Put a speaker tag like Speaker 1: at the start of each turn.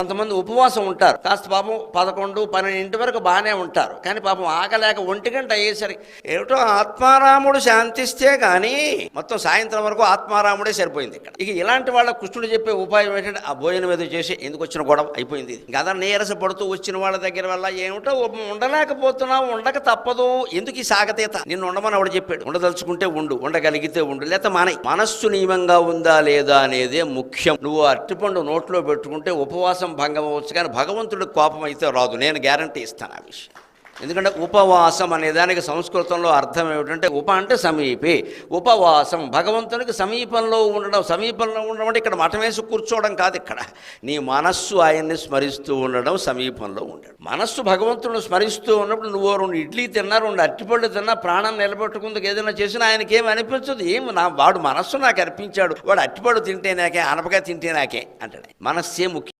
Speaker 1: కొంతమంది ఉపవాసం ఉంటారు. కాస్త పాపం పదకొండు పన్నెండింటి వరకు బాగానే ఉంటారు. కానీ పాపం ఆగలేక ఒంటి గంట అయ్యేసరికి ఏమిటో ఆత్మారాముడు శాంతిస్తే కానీ మొత్తం సాయంత్రం వరకు ఆత్మారాముడే సరిపోయింది ఇక్కడ. ఇక ఇలాంటి వాళ్ళ కృష్ణుడు చెప్పే ఉపాయం ఏంటంటే ఆ భోజనం ఏదో చేసి ఎందుకు వచ్చిన గొడవ అయిపోయింది గదా గద నీరస పడుతూ వచ్చిన వాళ్ళ దగ్గర వల్ల ఏమిటో ఉండలేకపోతున్నావు ఉండక తప్పదు. ఎందుకు ఈ సాగతీత? నిన్ను ఉండమని ఆవిడ చెప్పాడు. ఉండదలుచుకుంటే ఉండు ఉండగలిగితే ఉండు లేకపోతే మానే. మనస్సు నియమంగా ఉందా లేదా అనేదే ముఖ్యం. నువ్వు అరటిపండు నోట్లో పెట్టుకుంటే ఉపవాసం భంగం అవ్వచ్చు కానీ భగవంతుడు కోపం అయితే రాదు. నేను గ్యారంటీ ఇస్తాను ఆ విషయం. ఎందుకంటే ఉపవాసం అనే దానికి సంస్కృతంలో అర్థం ఏమిటంటే ఉప అంటే సమీపే. ఉపవాసం భగవంతునికి సమీపంలో ఉండడం సమీపంలో ఉండడం అంటే ఇక్కడ మఠం వేసి కూర్చోవడం కాదు ఇక్కడ. నీ మనస్సు ఆయన్ని స్మరిస్తూ ఉండడం సమీపంలో ఉండడం. మనస్సు భగవంతుడు స్మరిస్తూ ఉన్నప్పుడు నువ్వు రెండు ఇడ్లీ తిన్నా రెండు అట్టిపళ్ళు తిన్నా ప్రాణం నిలబెట్టుకుందుకు ఏదైనా చేసినా ఆయనకి ఏమి అనిపించదు. ఏం నా వాడు మనస్సు నాకు అర్పించాడు వాడు అట్టిపళ్ళు తింటే నాకే అనపగా తింటే నాకే అంటాడు. మనస్సే ముఖ్యం.